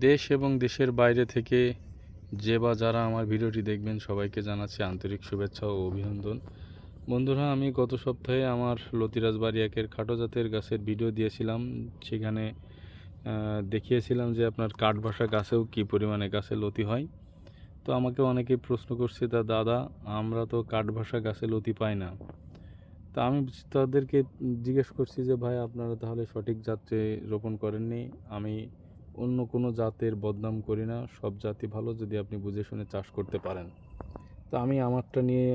দেশ এবং দেশের বাইরে থেকে যে বা যারা আমার ভিডিওটি দেখবেন, সবাইকে জানাচ্ছি আন্তরিক শুভেচ্ছা ও অভিনন্দন। বন্ধুরা, আমি গত সপ্তাহে আমার লতিরাজ বাড়ি একের খাটো জাতের গাছের ভিডিও দিয়েছিলাম। সেখানে দেখিয়েছিলাম যে আপনার কাঠবাসা গাছেও কী পরিমাণে গাছে লতি হয়। তো আমাকে অনেকে প্রশ্ন করছে, তা দাদা, আমরা তো কাঠবাসা গাছে লতি পাই না। তা আমি তাদেরকে জিজ্ঞেস করছি যে, ভাই, আপনারা তাহলে সঠিক জাতে রোপণ করেননি? আমি অন্য কোনো জাতের বদনাম করি না, সব জাতি ভালো যদি আপনি বুঝে শুনে চাষ করতে পারেন। তো আমি আমারটা নিয়ে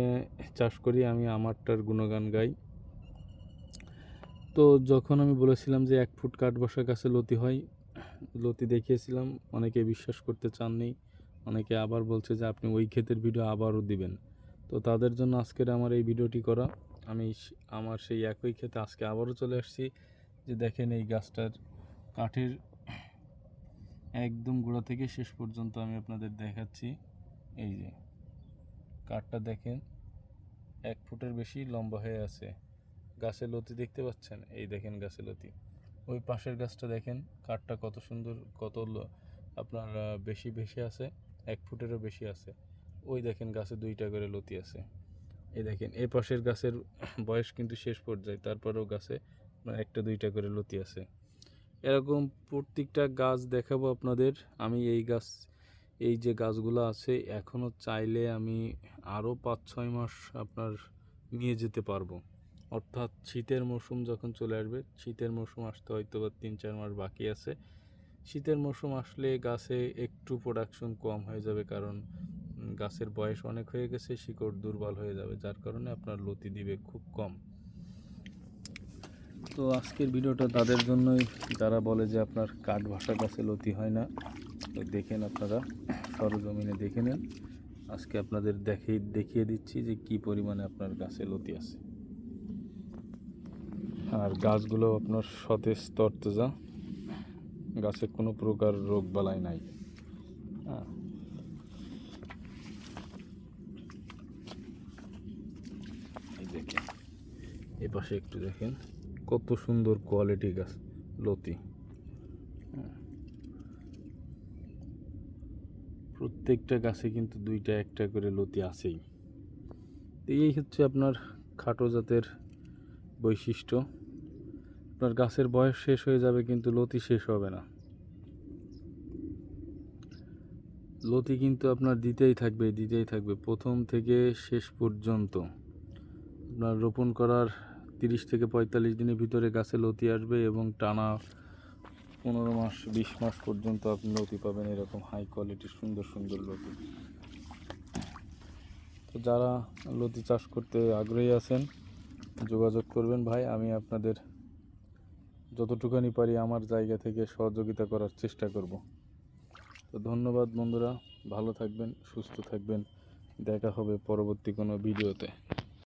চাষ করি, আমি আমারটার গুণগান গাই। তো যখন আমি বলেছিলাম যে এক ফুট কাঠ বসা গাছে লতি হয়, লতি দেখিয়েছিলাম, অনেকে বিশ্বাস করতে চাননি, অনেকে আবার বলছে যে আপনি ওই ক্ষেতের ভিডিও আবারও দিবেন। তো তাদের জন্য আজকের আমার এই ভিডিওটি করা। আমি আমার সেই একই ক্ষেতে আজকে আবারও চলে আসছি, যে দেখেন এই গাছটার কাঠের একদম গোড়া থেকে শেষ পর্যন্ত আমি আপনাদের দেখাচ্ছি। এই যে, কাঠটা দেখেন, এক ফুটের বেশি লম্বা হয়ে আছে। গাছে লতি দেখতে পাচ্ছেন? এই দেখেন গাছে লতি। ওই পাশের গাছটা দেখেন, কাঠটা কত সুন্দর, কত আপনার বেশি বেশি আছে, এক ফুটেরও বেশি আছে। ওই দেখেন গাছে দুইটা করে লতি আছে। এই দেখেন, এই পাশের গাছের বয়স কিন্তু শেষ পর্যায়ে, তারপরেও গাছে আপনার একটা দুইটা করে লতি আছে। এরকম প্রত্যেকটা গাছ দেখাবো আপনাদের। আমি এই গাছ, এই যে গাছগুলো আছে এখনও চাইলে আমি আরও পাঁচ ছয় মাস আপনার নিয়ে যেতে পারব। অর্থাৎ শীতের মৌসুম যখন চলে আসবে, শীতের মৌসুম আসতে হয়তো বা তিন চার মাস বাকি আছে। শীতের মৌসুম আসলে গাছে একটু প্রোডাকশন কম হয়ে যাবে কারণ গাছের বয়স অনেক হয়ে গেছে, শিকড় দুর্বল হয়ে যাবে, যার কারণে আপনার লতি দিবে খুব কম। তো আজকের ভিডিওটা তাদের জন্যই। যারা বলে যে আপনার কাঠ ভাষা গাছে লতি হয় না তো দেখেন আপনারা, সরজমিনে দেখে নেন। আজকে আপনাদের দেখে, দেখিয়ে দিচ্ছি যে কি পরিমাণে আপনার গাছে লতি আছে। আর গাছগুলো আপনার সতেজ তরতাজা, গাছে কোনো প্রকার রোগ বালাই নাই। হ্যাঁ। এই পাশে একটু দেখেন। কত সুন্দর কোয়ালিটি গাছ, লতি। প্রত্যেকটা গাছে কিন্তু দুইটা একটা করে লতি আছেই। এই হচ্ছে আপনার খাটো জাতের বৈশিষ্ট্য। আপনার গাছের বয়স শেষ হয়ে যাবে কিন্তু লতি শেষ হবে না। লতি কিন্তু আপনার দিতেই থাকবে দিতেই থাকবে। প্রথম থেকে শেষ পর্যন্ত। আপনার রোপণ করার তিরিশ থেকে পঁয়তাল্লিশ দিনের ভিতরে গাছে লতি আসবে এবং টানা পনেরো মাস, বিশ মাস পর্যন্ত আপনি লতি পাবেন এরকম হাই কোয়ালিটির সুন্দর সুন্দর লতি। তো যারা লতি চাষ করতে আগ্রহী আছেন, যোগাযোগ করবেন ভাই। আমি আপনাদের যতটুকানি পারি আমার জায়গা থেকে সহযোগিতা করার চেষ্টা করব। তো ধন্যবাদ বন্ধুরা। ভালো থাকবেন, সুস্থ থাকবেন। দেখা হবে পরবর্তী কোনো ভিডিওতে।